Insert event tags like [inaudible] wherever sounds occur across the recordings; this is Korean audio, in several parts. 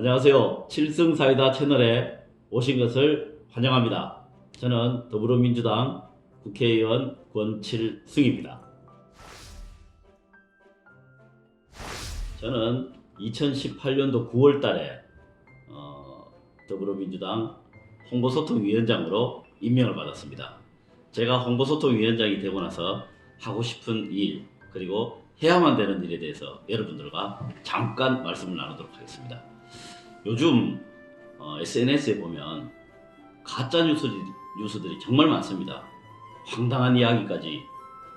안녕하세요. 칠승사이다 채널에 오신 것을 환영합니다. 저는 더불어민주당 국회의원 권칠승입니다. 저는 2018년도 9월 달에 어, 더불어민주당 홍보소통위원장으로 임명을 받았습니다. 제가 홍보소통위원장이 되고 나서 하고 싶은 일 그리고 해야만 되는 일에 대해서 여러분들과 잠깐 말씀을 나누도록 하겠습니다. 요즘 어, SNS에 보면 가짜 뉴스들이, 뉴스들이 정말 많습니다. 황당한 이야기까지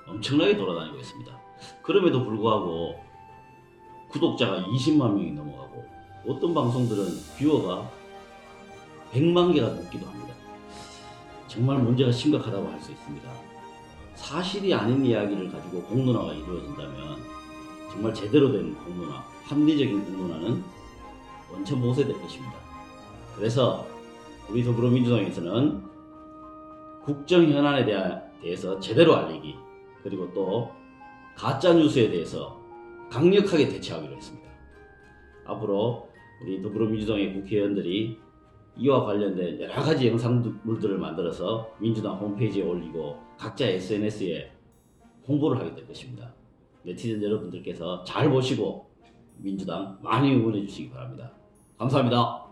엄청나게 돌아다니고 있습니다. 그럼에도 불구하고 구독자가 20만 명이 넘어가고 어떤 방송들은 뷰어가 100만 개가 넘기도 합니다. 정말 문제가 심각하다고 할 수 있습니다. 사실이 아닌 이야기를 가지고 공론화가 이루어진다면 정말 제대로 된 공론화, 합리적인 공론화는 원천 모세될 것입니다. 그래서 우리 더불어민주당에서는 국정 현안에 대해서 제대로 알리기 그리고 또 가짜 뉴스에 대해서 강력하게 대처하기로 했습니다. 앞으로 우리 더불어민주당의 국회의원들이 이와 관련된 여러 가지 영상물들을 만들어서 민주당 홈페이지에 올리고 각자 SNS에 홍보를 하게 될 것입니다. 네티즌 여러분들께서 잘 보시고 민주당 많이 응원해 주시기 바랍니다. 감사합니다.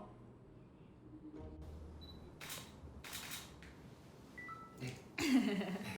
[laughs]